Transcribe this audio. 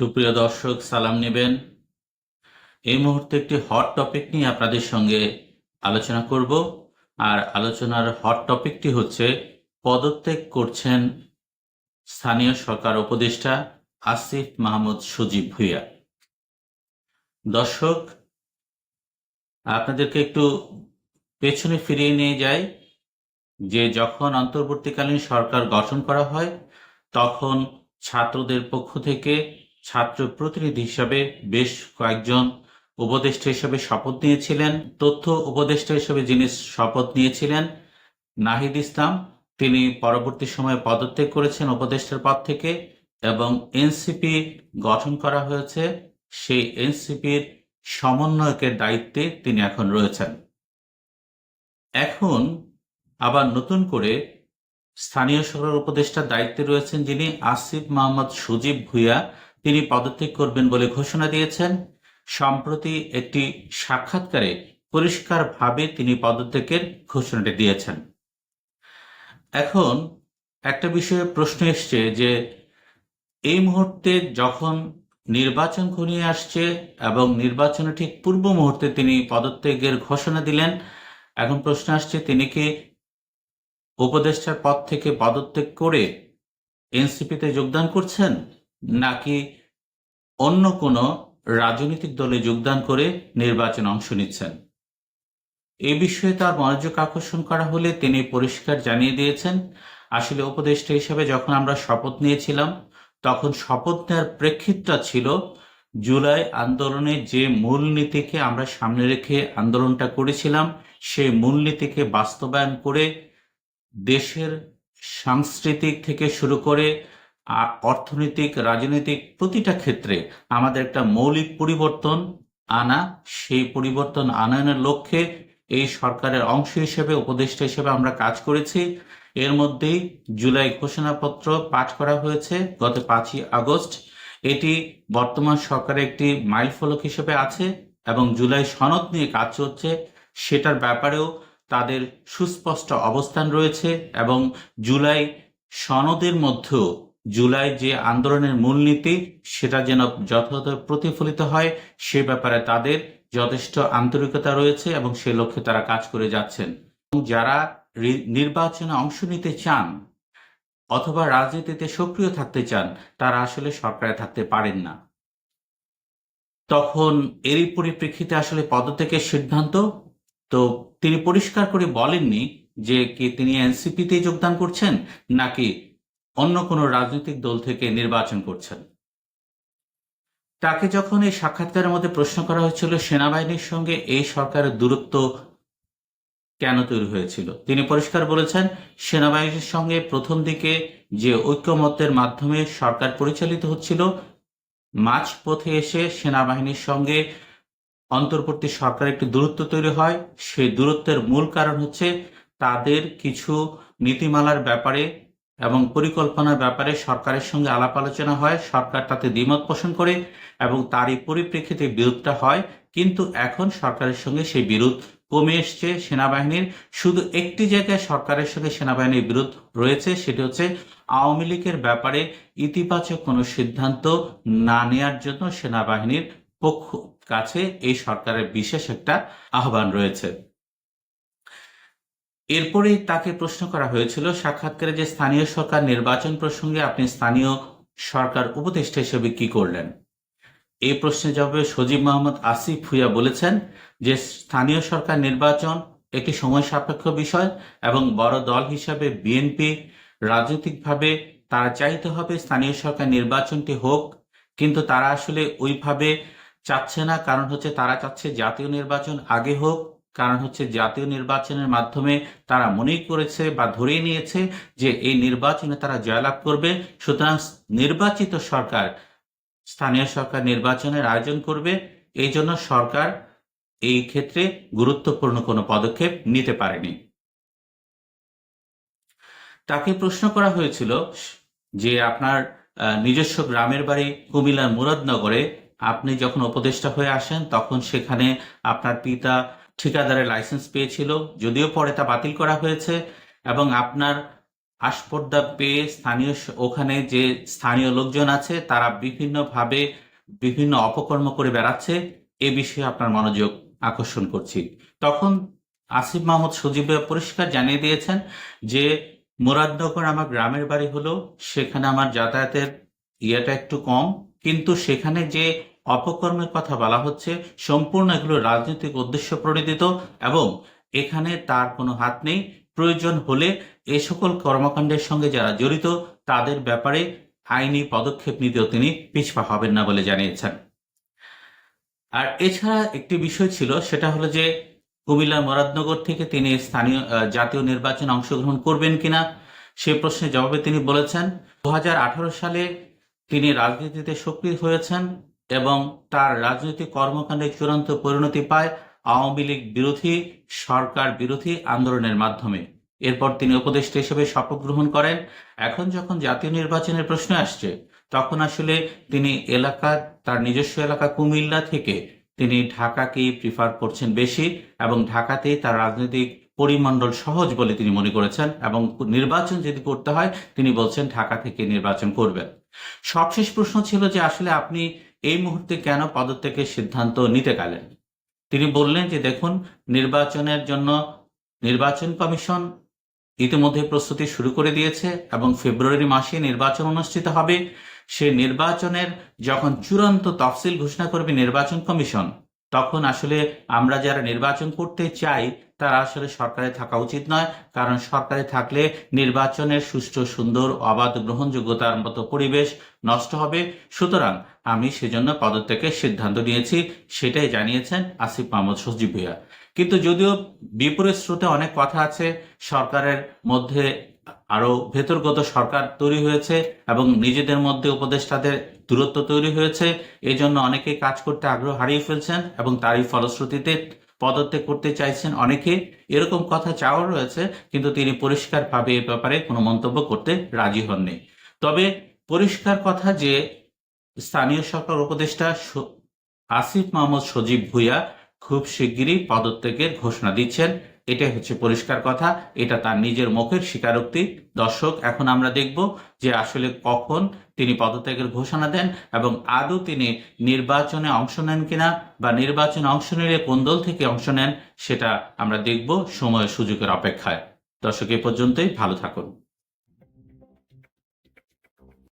সুপ্রিয় দর্শক, সালাম নেবেন। এই মুহূর্তে একটি হট টপিক নিয়ে আপনাদের সঙ্গে আলোচনা করব। আর আলোচনার হট টপিকটি হচ্ছে, পদত্যাগ করছেন স্থানীয় সরকার উপদেষ্টা আসিফ মাহমুদ সজীব ভুইয়া। দর্শক, আপনাদেরকে একটু পেছনে ফিরিয়ে নিয়ে যাই। যে যখন অন্তর্বর্তীকালীন সরকার গঠন করা হয়, তখন ছাত্রদের পক্ষ থেকে ছাত্র প্রতিনিধি হিসাবে বেশ কয়েকজন উপদেষ্টা হিসেবে শপথ নিয়েছিলেন। তথ্য উপদেষ্টা হিসেবে যিনি শপথ নিয়েছিলেন, নাহিদ ইসলাম, তিনি পরবর্তী সময়ে পদত্যাগ করেছেন উপদেষ্টার পদ থেকে এবং এনসিপি গঠন করা হয়েছে। সেই এনসিপির সমন্বয়কের দায়িত্বে তিনি এখন রয়েছেন। এখন আবার নতুন করে স্থানীয় সরকার উপদেষ্টার দায়িত্বে রয়েছেন যিনি আসিফ মোহাম্মদ সুজিব ভুইয়া তিনি পদত্যাগ করবেন বলে ঘোষণা দিয়েছেন। সম্প্রতি একটি সাক্ষাৎকারে পরিষ্কারভাবে তিনি পদত্যাগের ঘোষণাটি দিয়েছেন। এখন একটা বিষয়ে প্রশ্ন এসছে যে, এই মুহূর্তে যখন নির্বাচন ঘনিয়ে আসছে এবং নির্বাচনের ঠিক পূর্ব মুহূর্তে তিনি পদত্যাগের ঘোষণা দিলেন, এখন প্রশ্ন আসছে তিনি কি উপদেষ্টার পদ থেকে পদত্যাগ করে এনসিপিতে যোগদান করছেন? নাকি অন্য কোনো রাজনৈতিক দলে যোগদান করে নির্বাচনে অংশ নিচ্ছেন? এই বিষয়ে তার মনোযোগ আকর্ষণ করা হলে তিনি পরিষ্কার জানিয়ে দিয়েছেন, আসলে উপদেষ্টা হিসেবে যখন আমরা শপথ নিয়েছিলাম, তখন শপথ নেওয়ার প্রেক্ষিতটা ছিল জুলাই আন্দোলনে যে মূলনীতিকে আমরা সামনে রেখে আন্দোলনটা করেছিলাম, সেই মূলনীতিকে বাস্তবায়ন করে দেশের সাংস্কৃতিক থেকে শুরু করে আ- অর্থনৈতিক, রাজনৈতিক প্রতিটা ক্ষেত্রে আমাদের একটা মৌলিক পরিবর্তন আনা, সেই পরিবর্তন আনয়নের লক্ষ্যে এই সরকারের অংশ হিসেবে, উপদেষ্টা হিসেবে আমরা কাজ করেছি। এর মধ্যেই জুলাই ঘোষণাপত্র পাঠ করা হয়েছে গত পাঁচই আগস্ট। এটি বর্তমান সরকারের একটি মাইলফলক হিসেবে আছে এবং জুলাই সনদ নিয়ে কাজ চলছে। সেটার ব্যাপারেও তাদের সুস্পষ্ট অবস্থান রয়েছে এবং জুলাই সনদের মধ্যেও জুলাই যে আন্দোলনের মূলনীতি, সেটা যেন যথাযথ প্রতিফলিত হয়, সে ব্যাপারে তাদের যথেষ্ট আন্তরিকতা রয়েছে এবং সে লক্ষ্যে তারা কাজ করে যাচ্ছেন। যারা নির্বাচনে অংশ নিতে চান অথবা রাজনীতিতে সক্রিয় থাকতে চান, তারা আসলে সরকারে থাকতে পারেন না। তখন এরই পরিপ্রেক্ষিতে আসলে পদত্যাগের সিদ্ধান্ত। তো তিনি পরিষ্কার করে বলেননি যে কি তিনি এনসিপিতে যোগদান করছেন, নাকি অন্য কোনো রাজনৈতিক দল থেকে নির্বাচন করছেন। তাকে যখন এই সাক্ষাৎকারের মধ্যে প্রশ্ন করা হয়েছিল, সেনাবাহিনীর সঙ্গে এই সরকারের দূরত্ব কেন তৈরি হয়েছিল? তিনি পরিষ্কার বলেছেন, সেনাবাহিনীর সঙ্গে প্রথম দিকে যে ঐক্যমত্যের মাধ্যমে সরকার পরিচালিত হচ্ছিল, মাঝপথে এসে সেনাবাহিনীর সঙ্গে অন্তর্বর্তী সরকার একটি দূরত্ব তৈরি হয়। সেই দূরত্বের মূল কারণ হচ্ছে তাদের কিছু নীতিমালার ব্যাপারে এবং পরিকল্পনার ব্যাপারে সরকারের সঙ্গে আলাপ আলোচনা হয়। সরকার তাতে দ্বিমত পোষণ করে এবং তারই পরিপ্রেক্ষিতে বিরোধটা হয়। কিন্তু এখন সরকারের সঙ্গে সেই বিরোধ কমে এসছে সেনাবাহিনীর। শুধু একটি জায়গায় সরকারের সঙ্গে সেনাবাহিনীর বিরোধ রয়েছে, সেটি হচ্ছে আওয়ামী লীগের ব্যাপারে ইতিবাচক কোনো সিদ্ধান্ত না নেয়ার জন্য সেনাবাহিনীর পক্ষ কাছে এই সরকারের বিশেষ একটা আহ্বান রয়েছে। এরপরেই তাকে প্রশ্ন করা হয়েছিল, সাক্ষাৎকারে যে স্থানীয় সরকার নির্বাচন প্রসঙ্গে আপনি স্থানীয় সরকার উপদেষ্টা হিসেবে কি করলেন? এই প্রশ্নের জবাবে সজীব মোহাম্মদ আসিফ ভুইয়া বলেছেন যে, স্থানীয় সরকার নির্বাচন একটি সময় সাপেক্ষ বিষয় এবং বড় দল হিসাবে বিএনপি রাজনৈতিকভাবে তারা চাইতে হবে স্থানীয় সরকার নির্বাচনটি হোক, কিন্তু তারা আসলে ওইভাবে চাচ্ছে না। কারণ হচ্ছে তারা চাচ্ছে জাতীয় নির্বাচন আগে হোক কারণ হচ্ছে জাতীয় নির্বাচনের মাধ্যমে তারা মনেই করেছে বা ধরেই নিয়েছে যে এই নির্বাচনে তারা জয়লাভ করবে। সুতরাং নির্বাচিত সরকার স্থানীয় সরকার নির্বাচনের আয়োজন করবে। এই জন্য সরকার এই ক্ষেত্রে গুরুত্বপূর্ণ কোনো পদক্ষেপ নিতে পারেনি। তাকে প্রশ্ন করা হয়েছিল যে আপনার নিজস্ব গ্রামের বাড়ি কুমিল্লার মুরাদনগরে আপনি যখন উপদেষ্টা হয়ে আসেন তখন সেখানে আপনার পিতা ঠিকাদারের লাইসেন্স পেয়েছিল, যদিও পরে তা বাতিল করা হয়েছে এবং আপনার আস্পর্ধা পেয়ে স্থানীয় ওখানে যে স্থানীয় লোকজন আছে, তারা বিভিন্নভাবে বিভিন্ন অপকর্ম করে বেড়াচ্ছে। এ বিষয়ে আপনার মনোযোগ আকর্ষণ করছি। তখন আসিফ মাহমুদ সজীব পরিষ্কার জানিয়ে দিয়েছেন যে, মুরাদনগর আমার গ্রামের বাড়ি হলো, সেখানে আমার যাতায়াতের ইয়েটা একটু কম, কিন্তু সেখানে যে অপকর্মের কথা বলা হচ্ছে, সম্পূর্ণ এগুলো রাজনৈতিক উদ্দেশ্য প্রণোদিত এবং এখানে তার কোনো হাত নেই। প্রয়োজন হলে এ সকল কর্মকাণ্ডের সঙ্গে যারা জড়িত, তাদের ব্যাপারে আইনি পদক্ষেপ নিতেও তিনি পিছপা হবেন না বলে জানিয়েছেন। আর এছাড়া একটি বিষয় ছিল, সেটা হলো যে কুমিল্লার মুরাদনগর থেকে তিনি স্থানীয় জাতীয় নির্বাচনে অংশগ্রহণ করবেন কিনা, সে প্রশ্নের জবাবে তিনি বলেছেন, দু হাজার আঠারো সালে তিনি রাজনীতিতে সক্রিয় হয়েছেন। এবং তার রাজনৈতিক কর্মকাণ্ডে চূড়ান্ত পরিণতি পায় আওয়ামী লীগ বিরোধী, সরকার বিরোধী আন্দোলনের মাধ্যমে। এরপর তিনি উপদেষ্টা হিসেবে শপথ গ্রহণ করেন। এখন যখন জাতীয় নির্বাচনের প্রশ্ন আসছে, তখন আসলে তিনি এলাকা তার নিজস্ব এলাকা কুমিল্লা থেকে তিনি ঢাকাকেই প্রিফার করছেন বেশি এবং ঢাকাতেই তার রাজনৈতিক পরিমণ্ডল সহজ বলে তিনি মনে করেছেন এবং নির্বাচন যদি করতে হয়, তিনি বলছেন ঢাকা থেকে নির্বাচন করবেন। সবশেষ প্রশ্ন ছিল যে আসলে আপনি এই মুহূর্তে কেন পদত্যাগের সিদ্ধান্ত নিতে গেলেন? তিনি বললেন যে, দেখুন, নির্বাচনের জন্য নির্বাচন কমিশন ইতিমধ্যে প্রস্তুতি শুরু করে দিয়েছে এবং ফেব্রুয়ারি মাসে নির্বাচন অনুষ্ঠিত হবে। সে নির্বাচনের যখন চূড়ান্ত তফসিল ঘোষণা করবে নির্বাচন কমিশন তখন আসলে আমরা যারা নির্বাচন করতে চাই, তারা আসলে সরকারে থাকা উচিত নয়। কারণ সরকারে থাকলে নির্বাচনের সুষ্ঠু, সুন্দর, অবাধ, গ্রহণযোগ্যতার মতো পরিবেশ নষ্ট হবে। সুতরাং আমি সেজন্য পদত্যাগের সিদ্ধান্ত নিয়েছি, সেটাই জানিয়েছেন আসিফ মাহমুদ সজীব ভুইয়া। কিন্তু যদিও বিপরীত স্রোতে অনেক কথা আছে, সরকারের মধ্যে আরও ভেতরগত সরকার তৈরি হয়েছে এবং নিজেদের মধ্যে উপদেষ্টাদের দূরত্ব তৈরি হয়েছে। এই জন্য অনেকে কাজ করতে আগ্রহ হারিয়ে ফেলছেন এবং তারই ফলশ্রুতিতে পদত্যাগ করতে চাইছেন অনেকে। এরকম কথা চাওয়া রয়েছে, কিন্তু তিনি পরিষ্কারভাবে এ ব্যাপারে কোনো মন্তব্য করতে রাজি হননি। তবে পরিষ্কার কথা যে স্থানীয় সরকার উপদেষ্টা আসিফ মাহমুদ সজীব ভুইয়া খুব শিগগিরই পদত্যাগের ঘোষণা দিচ্ছেন। এটাই হচ্ছে পরিষ্কার কথা, এটা তার নিজের মুখের স্বীকারোক্তি। দর্শক, এখন আমরা দেখব যে আসলে কখন তিনি পদত্যাগের ঘোষণা দেন এবং আদৌ তিনি নির্বাচনে অংশ নেন কিনা বা নির্বাচনে অংশ নিলে কোন দল থেকে অংশ নেন, সেটা আমরা দেখব সময় সুযোগের অপেক্ষায়। দর্শক, এ পর্যন্তই, ভালো থাকুন।